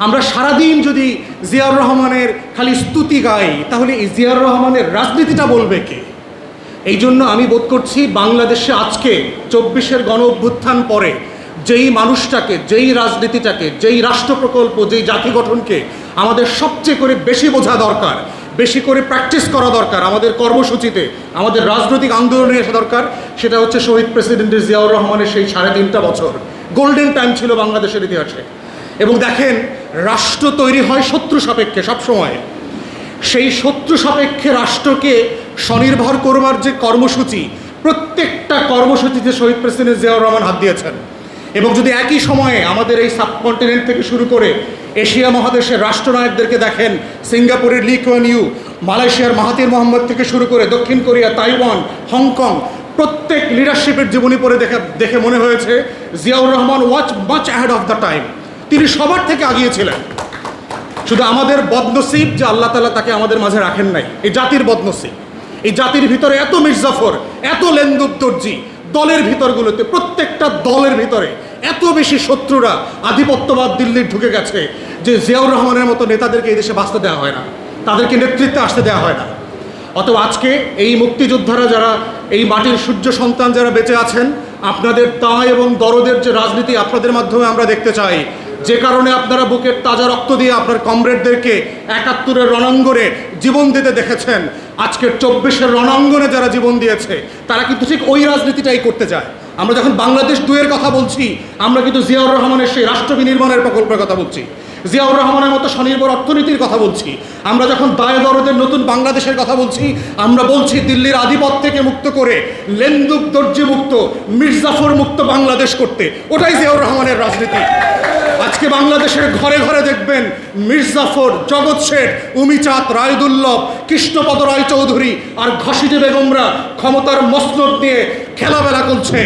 আমরা সারাদিন যদি জিয়াউর রহমানের খালি স্তুতি গাই, তাহলে এই জিয়াউর রহমানের রাজনীতিটা বলবে কে? এই জন্য আমি বোধ করছি বাংলাদেশে আজকে চব্বিশের গণ অভ্যুত্থান পরে যেই মানুষটাকে, যেই রাজনীতিটাকে, যেই রাষ্ট্র প্রকল্প যেই জাতি গঠনকে আমাদের সবচেয়ে করে বেশি বোঝা দরকার, বেশি করে প্র্যাকটিস করা দরকার, আমাদের কর্মসূচিতে, আমাদের রাজনৈতিক আন্দোলনে আসা দরকার, সেটা হচ্ছে শহীদ প্রেসিডেন্ট জিয়াউর রহমানের সেই সাড়ে তিনটা বছর। গোল্ডেন টাইম ছিল বাংলাদেশের ইতিহাসে। এবং দেখেন রাষ্ট্র তৈরি হয় শত্রু সাপেক্ষে সবসময় সেই শত্রু সাপেক্ষে রাষ্ট্রকে স্বনির্ভর করবার যে কর্মসূচি, প্রত্যেকটা কর্মসূচিতে শহীদ প্রেসিডেন্ট জিয়াউর রহমান হাত দিয়েছেন। এবং যদি একই সময়ে আমাদের এই সাবকন্টিনেন্ট থেকে শুরু করে এশিয়া মহাদেশের রাষ্ট্রনায়কদেরকে দেখেন, সিঙ্গাপুরের লি কোয়ান ইউ, মালয়েশিয়ার মাহাতির মোহাম্মদ থেকে শুরু করে দক্ষিণ কোরিয়া, তাইওয়ান, হংকং, প্রত্যেক লিডারশিপের জীবনী পড়ে দেখে দেখে মনে হয়েছে, Ziaur Rahman was much ahead of the time তিনি সবার থেকে আগিয়েছিলেন। শুধু আমাদের বদনসিব যে আল্লাহ তালা তাকে আমাদের মাঝে রাখেন নাই, এই জাতির বদনসিব। এই জাতির ভিতরে এত মির্জাফর, এত লেন্দুদ্দর্জি, দলের ভিতরগুলোতে, প্রত্যেকটা দলের ভিতরে এত বেশি শত্রুরা, আধিপত্যবাদ দিল্লির ঢুকে গেছে যে জিয়াউর রহমানের মতো নেতাদেরকে এই দেশে বাঁচতে দেওয়া হয় না, তাদেরকে নেতৃত্বে আসতে দেওয়া হয় না। অতএব আজকে এই মুক্তিযোদ্ধারা যারা, এই মাটির সূর্য সন্তান যারা বেঁচে আছেন, আপনাদের দায় এবং দরদের যে রাজনীতি আপনাদের মাধ্যমে আমরা দেখতে চাই যে কারণে আপনারা বুকের তাজা রক্ত দিয়ে আপনার কমরেডদেরকে একাত্তরের রণাঙ্গনে জীবন দিতে দেখেছেন। আজকের চব্বিশের রণাঙ্গনে যারা জীবন দিয়েছে, তারা কিন্তু ঠিক ওই রাজনীতিটাই করতে চায় আমরা যখন বাংলাদেশ দুয়ের কথা বলছি, আমরা কিন্তু জিয়াউর রহমানের সেই রাষ্ট্র বিনির্মাণের প্রকল্পের কথা বলছি। জিয়াউর রহমানের মতো স্বনির্ভর অর্থনীতির কথা বলছি। আমরা যখন দায় দরদের নতুন বাংলাদেশের কথা বলছি, আমরা বলছি দিল্লির আধিপত্যকে মুক্ত করে লেন্দুক দর্জি মুক্ত মির্জাফর মুক্ত বাংলাদেশ করতে। ওটাই জিয়াউর রহমানের রাজনীতি। আজকে বাংলাদেশের ঘরে ঘরে দেখবেন মির্জাফর জগৎ শেঠ উমিচাঁদ রায়দুল্লভ কৃষ্ণপদ রায় চৌধুরী আর ঘসিটে বেগমরা ক্ষমতার মসনদ নিয়ে খেলাবেলা করছে।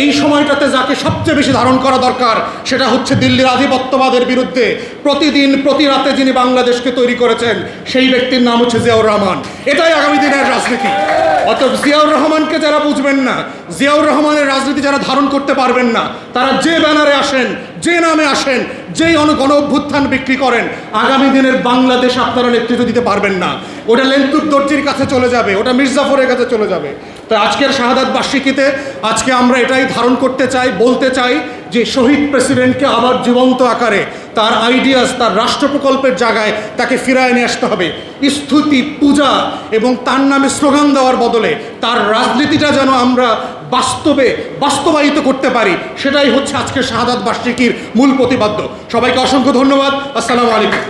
এই সময়টাতে যাকে সবচেয়ে বেশি ধারণ করা দরকার, সেটা হচ্ছে দিল্লির আধিপত্যবাদের বিরুদ্ধে প্রতিদিন, প্রতি রাতে যিনি বাংলাদেশকে তৈরি করেছেন, সেই ব্যক্তির নাম হচ্ছে জিয়াউর রহমান। এটাই আগামী দিনের রাজনীতি। অতএব জিয়াউর রহমানকে যারা বুঝবেন না, জিয়াউর রহমানের রাজনীতি যারা ধারণ করতে পারবেন না, তারা যে ব্যানারে আসেন, যে নামে আসেন, যেই গণ অভ্যুত্থান বিক্রি করেন, আগামী দিনের বাংলাদেশ আপনারা নেতৃত্ব দিতে পারবেন না। ওটা লেন্তুর দর্জির কাছে চলে যাবে, ওটা মির্জাফরের কাছে চলে যাবে। তো আজকের শাহাদাত বার্ষিকীতে আজকে আমরা এটাই ধারণ করতে চাই, বলতে চাই যে শহীদ প্রেসিডেন্টকে আবার জীবন্ত আকারে তার আইডিয়াস তার রাষ্ট্র প্রকল্পের জায়গায় তাকে ফিরায় নিয়ে আসতে হবে। স্তুতি, পূজা এবং তার নামে স্লোগান দেওয়ার বদলে তার রাজনীতিটা যেন আমরা বাস্তবে বাস্তবায়িত করতে পারি, সেটাই হচ্ছে আজকের শাহাদাত বার্ষিকীর মূল প্রতিপাদ্য। সবাইকে অসংখ্য ধন্যবাদ। আসসালামু আলাইকুম।